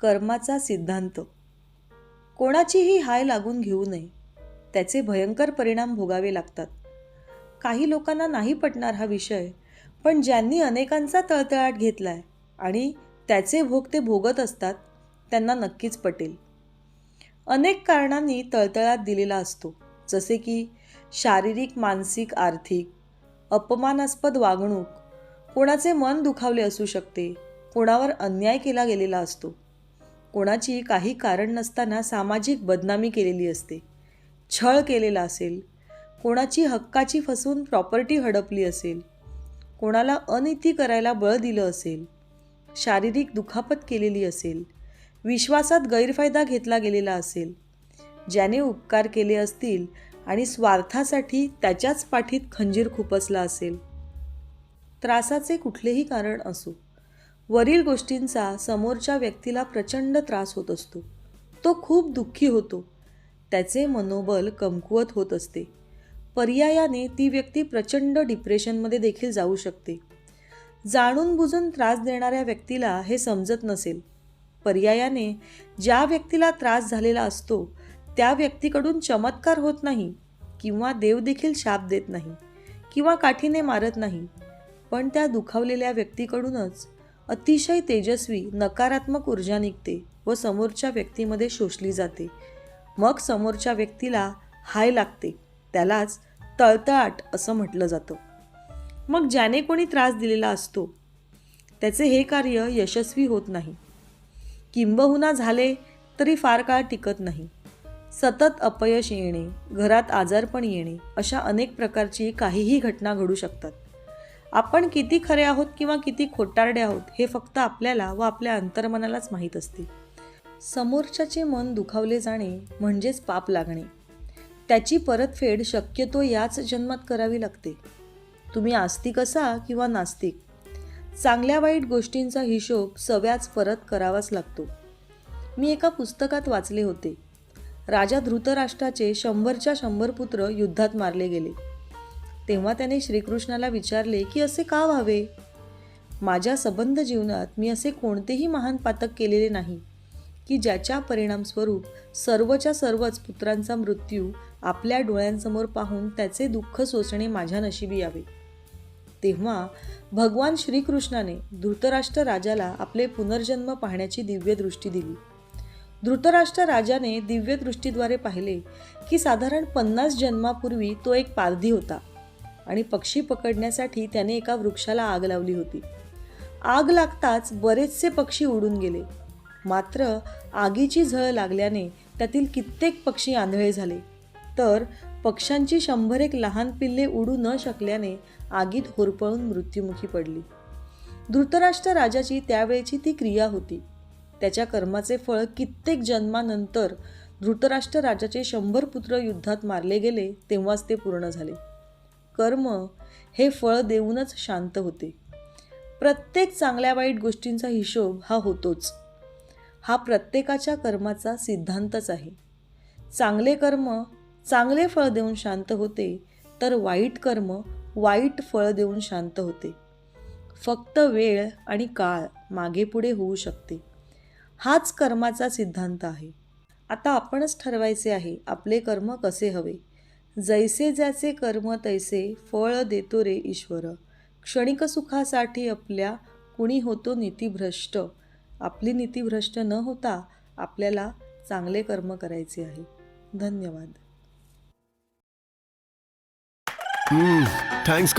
कर्माचा सिद्धांत. कोणाचीही हाय लागून घेऊ नये. त्याचे भयंकर परिणाम भोगावे लागतात. काही लोकांना नाही पटणार हा विषय पण ज्यांनी अनेकांचा तळतळाट घेतलाय आणि त्याचे भोग ते भोगत असतात त्यांना नक्कीच पटेल. अनेक कारणांनी तळतळाट दिलेला असतो जसे की शारीरिक मानसिक आर्थिक अपमानास्पद वागणूक. कोणाचे मन दुखावले असू शकते कोणावर अन्याय केला गेलेला असतो. कोणाची काही कारण नसताना सामाजिक बदनामी केलेली असते. छळ केलेला असेल. कोणाची हक्काची फसवून प्रॉपर्टी हडपली असेल. कोणाला अनिती करायला बळ दिलं असेल. शारीरिक दुखापत केलेली असेल. विश्वासात गैरफायदा घेतला गेलेला असेल. ज्याने उपकार केले असतील आणि स्वार्थासाठी त्याच्याच पाठीत खंजीर खुपसला असेल. त्रासाचे कुठलेही कारण असो. वरील गोष्टींचा समोरच्या व्यक्तीला प्रचंड त्रास होत असतो. तो खूप दुःखी होतो. त्याचे मनोबल कमकुवत होत असते. पर्यायाने ती व्यक्ती प्रचंड डिप्रेशनमध्ये देखील जाऊ शकते. जाणून बुजून त्रास देणाऱ्या व्यक्तीला हे समजत नसेल. पर्यायाने ज्या व्यक्तीला त्रास झालेला असतो त्या व्यक्तीकडून चमत्कार होत नाही किंवा देव देखील शाप देत नाही किंवा काठीने मारत नाही. पण त्या दुखावलेल्या व्यक्तीकडूनच अतिशय तेजस्वी नकारात्मक ऊर्जा निघते व समोरच्या व्यक्तीमध्ये शोषली जाते. मग समोरच्या व्यक्तीला हाय लागते. त्यालाच तळतळाट असं म्हटलं जातं. मग ज्याने कोणी त्रास दिलेला असतो त्याचे हे कार्य यशस्वी होत नाही. किंबहुना झाले तरी फार काळ टिकत नाही. सतत अपयश येणे घरात आजारपण येणे अशा अनेक प्रकारची काहीही घटना घडू शकतात. आपण किती खरे आहोत किंवा किती खोटारडे आहोत हे फक्त आपल्याला व आपल्या अंतर्मनालाच माहीत असते. समोरच्याचे मन दुखावले जाणे म्हणजेच पाप लागणे. त्याची परतफेड शक्यतो याच जन्मात करावी लागते. तुम्ही आस्तिक असा किंवा नास्तिक. चांगल्या वाईट गोष्टींचा हिशोब सव्याच परत करावाच लागतो. मी एका पुस्तकात वाचले होते. राजा धृतराष्ट्राचे शंभरच्या शंभर पुत्र युद्धात मारले गेले. तेव्हा त्याने श्रीकृष्णाला विचारले की असे का व्हावे? माझ्या संबंध जीवनात मी असे कोणतेही महान पातक केलेले नाही की ज्याच्या परिणामस्वरूप सर्वच्या सर्वच पुत्रांचा मृत्यू आपल्या डोळ्यांसमोर पाहून त्याचे दुःख सोसणे माझ्या नशिबी यावे. तेव्हा भगवान श्रीकृष्णाने धृतराष्ट्र राजाला आपले पुनर्जन्म पाहण्याची दिव्य दृष्टी दिली. धृतराष्ट्र राजाने दिव्य दृष्टीद्वारे पाहिले की साधारण पन्नास जन्मापूर्वी तो एक पारधी होता. आणि पक्षी पकडण्यासाठी त्याने एका वृक्षाला आग लावली होती. आग लागताच बरेचसे पक्षी उडून गेले. मात्र आगीची झळ लागल्याने त्यातील कित्येक पक्षी आंधळे झाले. तर पक्ष्यांची शंभर एक लहान पिल्ले उडू न शकल्याने आगीत होरपळून मृत्युमुखी पडली. धृतराष्ट्र राजाची त्यावेळची ती क्रिया होती. त्याच्या कर्माचे फळ कित्येक जन्मानंतर धृतराष्ट्र राजाचे शंभर पुत्र युद्धात मारले गेले तेव्हाच ते पूर्ण झाले. कर्म हे फळ देऊनच शांत होते. प्रत्येक चांगल्या वाईट गोष्टींचा हिशोब हा होतोच. हा प्रत्येकाच्या कर्माचा सिद्धांतच आहे. चांगले कर्म चांगले फळ देऊन शांत होते तर वाईट कर्म वाईट फळ देऊन शांत होते. फक्त वेळ आणि काळ मागेपुढे होऊ शकते. हाच कर्माचा सिद्धांत आहे. आता आपणच ठरवायचे आहे आपले कर्म कसे हवे? जैसे ज्याचे कर्म तैसे फळ देतो रे ईश्वर. क्षणिक सुखासाठी आपल्या कुणी होतो नीतीभ्रष्ट. आपली नीतीभ्रष्ट न होता आपल्याला चांगले कर्म करायचे आहे. धन्यवाद. थँक्स